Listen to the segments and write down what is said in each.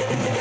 Oh,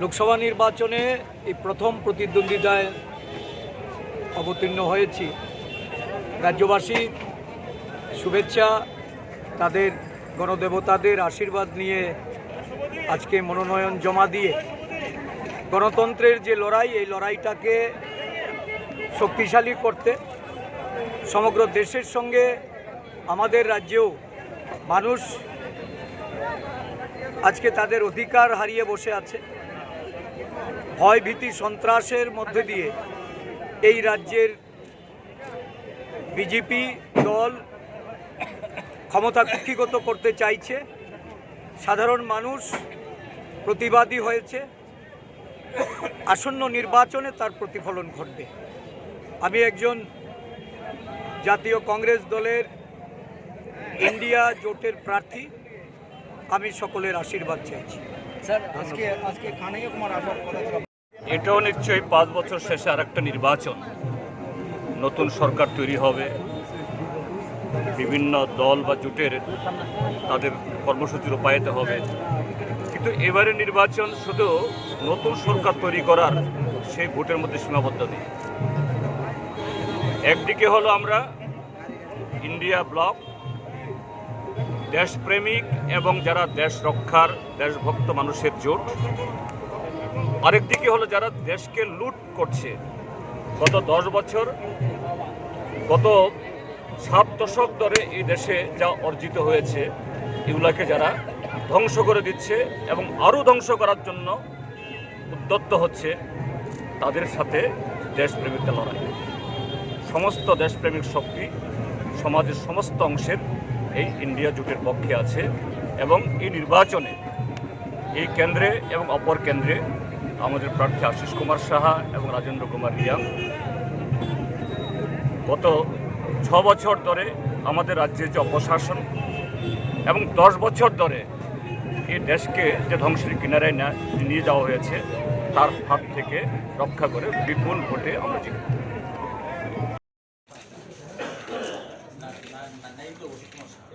Lok Sabha নির্বাচনে এই প্রথম প্রতিদ্বন্দ্বিতায় অবতীর্ণ হয়েছি। রাজ্যবাসী শুভেচ্ছা, তাদের গণদেবতাদের আশীর্বাদ নিয়ে আজকে মনোনয়ন জমা দিয়ে গণতন্ত্রের যে লড়াই, এই লড়াইটাকে শক্তিশালী করতে সমগ্র দেশের সঙ্গে আমাদের রাজ্যেও মানুষ আজকে তাদের অধিকার হারিয়ে বসে আছে। ভয় ভীতি সন্ত্রাসের মধ্যে দিয়ে এই রাজ্যের বিজেপি দল ক্ষমতা কুক্ষিগত করতে চাইছে। সাধারণ মানুষ প্রতিবাদী হয়েছে। আসন্ন নির্বাচনে তার প্রতিফলন ঘটবে। আমি একজন জাতীয় কংগ্রেস দলের ইন্ডিয়া জোটের প্রার্থী। আমি সকলের আশীর্বাদ চাইছি। এটাও নিশ্চয়ই পাঁচ বছর শেষে আর একটা নির্বাচন। নতুন সরকার তৈরি হবে। বিভিন্ন দল বা জোটের তাদের কর্মসূচি রূপায়িত হবে। কিন্তু এবারে নির্বাচন শুধু নতুন সরকার তৈরি করার সেই ভোটের মধ্যে সীমাবদ্ধ নেই। একদিকে হলো আমরা ইন্ডিয়া ব্লক দেশপ্রেমিক এবং যারা দেশ রক্ষার দেশভক্ত মানুষের জোট আরেকদিকে হলো যারা দেশকে লুট করছে। গত দশ বছর, গত সাত দশক ধরে এই দেশে যা অর্জিত হয়েছে, এগুলাকে যারা ধ্বংস করে দিচ্ছে এবং আরও ধ্বংস করার জন্য উদ্যত্ত হচ্ছে, তাদের সাথে দেশপ্রেমিকটা লড়াই। সমস্ত দেশপ্রেমিক শক্তি, সমাজের সমস্ত অংশের এই ইন্ডিয়া জোটের পক্ষে আছে এবং এই নির্বাচনে এই কেন্দ্রে এবং অপর কেন্দ্রে আমাদের প্রার্থী আশিস কুমার সাহা এবং রাজেন্দ্র কুমার রিয়াং। গত ছ বছর ধরে আমাদের রাজ্যে যে অপশাসন এবং দশ বছর ধরে এই দেশকে যে ধ্বংসের কিনারায় নিয়ে যাওয়া হয়েছে, তার হাত থেকে রক্ষা করে বিপুল ভোটে আমরা জিতব।